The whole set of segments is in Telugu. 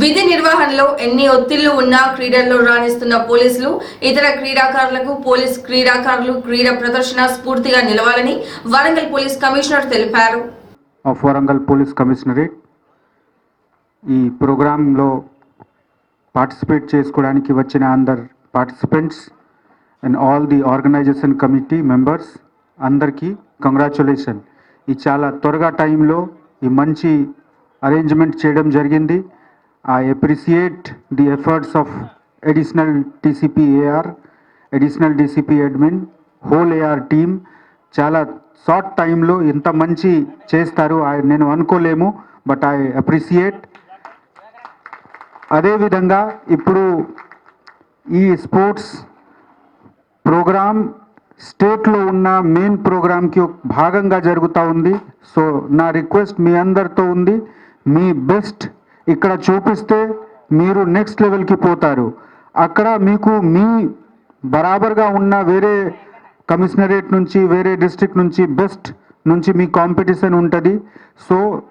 విధి నిర్వహణలో ఎన్ని ఒత్తిళ్ళు ఉన్నా క్రీడల్లో రాణిస్తున్న పోలీసులు ఇతర క్రీడాకారులకు పోలీస్ క్రీడాకారులు క్రీడా ప్రదర్శన స్ఫూర్తిగా నిలవాలని వరంగల్ పోలీస్ కమిషనర్ తెలిపారు. ఆఫ్ వరంగల్ పోలీస్ కమిషనరేట్ ఈ ప్రోగ్రాంలో పార్టిసిపేట్ చేసుకోవడానికి వచ్చిన అందర్ participants and all the organization committee members అందరికీ కంగ్రాచులేషన్. ఈ చాలా త్వరగా టైంలో ఈ మంచి అరేంజ్మెంట్ చేయడం జరిగింది. I appreciate the efforts of additional TCP AR, additional DCP admin whole AR team చాలా షార్ట్ టైంలో ఇంత మంచి చేస్తారు. నేను అనుకోలేము బట్ ఐ అప్రిసియేట్ అదేవిధంగా ఇప్పుడు ఈ స్పోర్ట్స్ ప్రోగ్రామ్ స్టేట్లో ఉన్న మెయిన్ ప్రోగ్రామ్కి భాగంగా జరుగుతూ ఉంది. సో నా రిక్వెస్ట్ మీ అందరితో ఉంది. మీ బెస్ట్ ఇక్కడ చూపిస్తే మీరు నెక్స్ట్ లెవెల్కి పోతారు. అక్కడ మీకు మీ బరాబర్గా ఉన్న వేరే కమిషనరేట్ నుంచి వేరే డిస్ట్రిక్ట్ నుంచి బెస్ట్ నుంచి మీ కాంపిటీషన్ ఉంటుంది. సో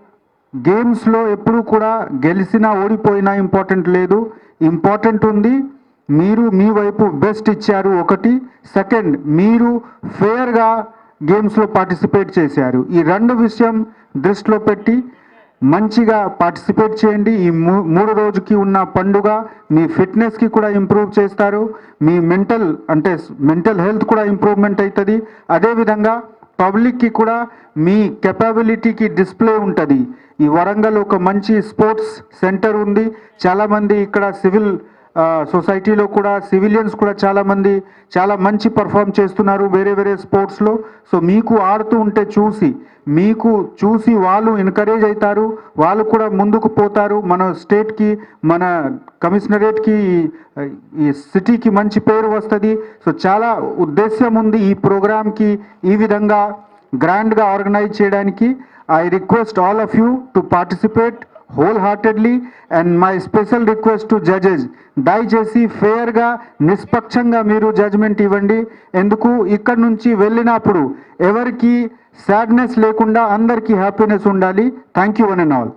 గేమ్స్లో ఎప్పుడు కూడా గెలిచినా ఓడిపోయినా ఇంపార్టెంట్ లేదు. ఇంపార్టెంట్ ఉంది. మీరు మీ వైపు బెస్ట్ ఇచ్చారు ఒకటి. సెకండ్ మీరు ఫేర్గా గేమ్స్లో పార్టిసిపేట్ చేశారు. ఈ రెండు విషయం దృష్టిలో పెట్టి మంచిగా పార్టిసిపేట్ చేయండి. ఈ మూ- మూడు రోజుకి ఉన్న పండుగ మీ ఫిట్నెస్కి కూడా ఇంప్రూవ్ చేస్తారు. మీ మెంటల్ అంటే మెంటల్ హెల్త్ కూడా ఇంప్రూవ్మెంట్ అవుతుంది అదేవిధంగా పబ్లిక్కి కూడా మీ కెపాబిలిటీకి డిస్ప్లే ఉంటుంది. ఈ వరంగల్ ఒక మంచి స్పోర్ట్స్ సెంటర్ ఉంది. చాలామంది ఇక్కడ సివిల్ సొసైటీలో కూడా సివిలియన్స్ కూడా చాలామంది చాలా మంచి పర్ఫామ్ చేస్తున్నారు వేరే వేరే స్పోర్ట్స్లో సో మీకు ఆడుతూ ఉంటే చూసి మీకు చూసి వాళ్ళు ఎంకరేజ్ అవుతారు వాళ్ళు కూడా ముందుకు పోతారు. మన స్టేట్కి మన కమిషనరేట్కి ఈ సిటీకి మంచి పేరు వస్తుంది. సో చాలా ఉద్దేశ్యం ఉంది ఈ ప్రోగ్రామ్కి ఈ విధంగా గ్రాండ్గా ఆర్గనైజ్ చేయడానికి. I request all of you to participate wholeheartedly and my special request to judges దయచేసి ఫేర్గా నిష్పక్షంగా మీరు జడ్జ్మెంట్ ఇవ్వండి. ఎందుకు? ఇక్కడ నుంచి వెళ్ళినప్పుడు ఎవరికి సాడ్నెస్ లేకుండా అందరికీ హ్యాపీనెస్ ఉండాలి. Thank you one and all